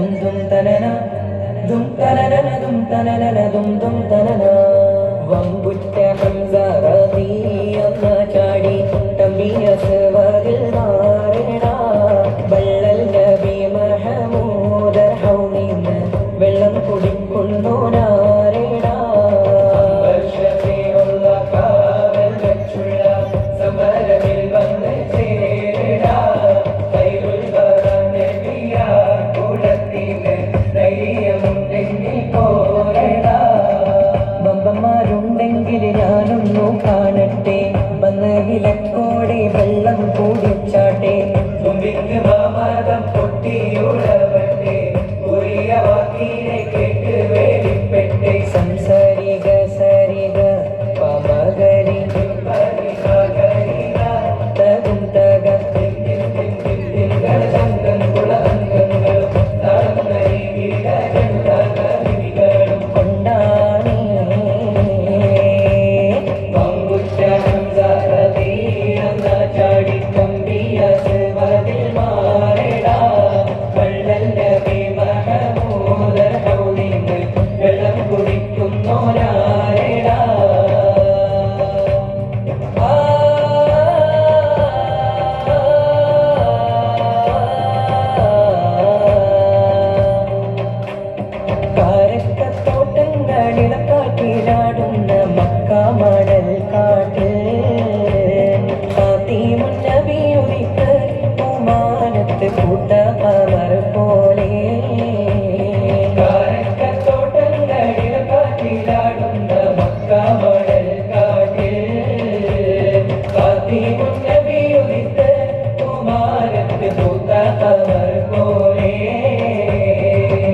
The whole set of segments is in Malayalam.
ദും ദും തനന ദും തനന dum dum ദും ദും തനന വമ്പുറ്റ ഹംസ റളിയല്ല ചാടി തമ്പിയ സവരിൽ നാരണ ബല്ലൽ നബി മഹമൂദ ഹൗനിന വെള്ളം കുടി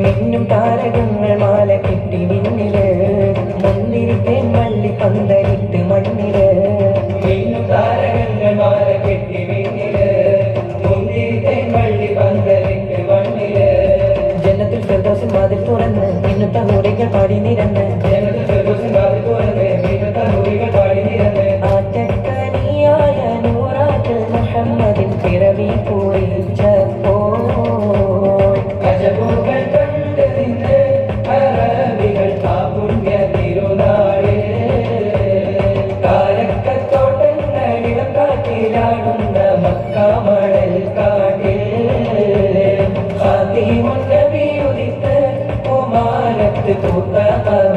മിന്നും താരകങ്ങൾ മാല കെട്ടി മിന്നിൽ വന്നിരിക്കേൻ വള്ളി പന്ത تكون بقى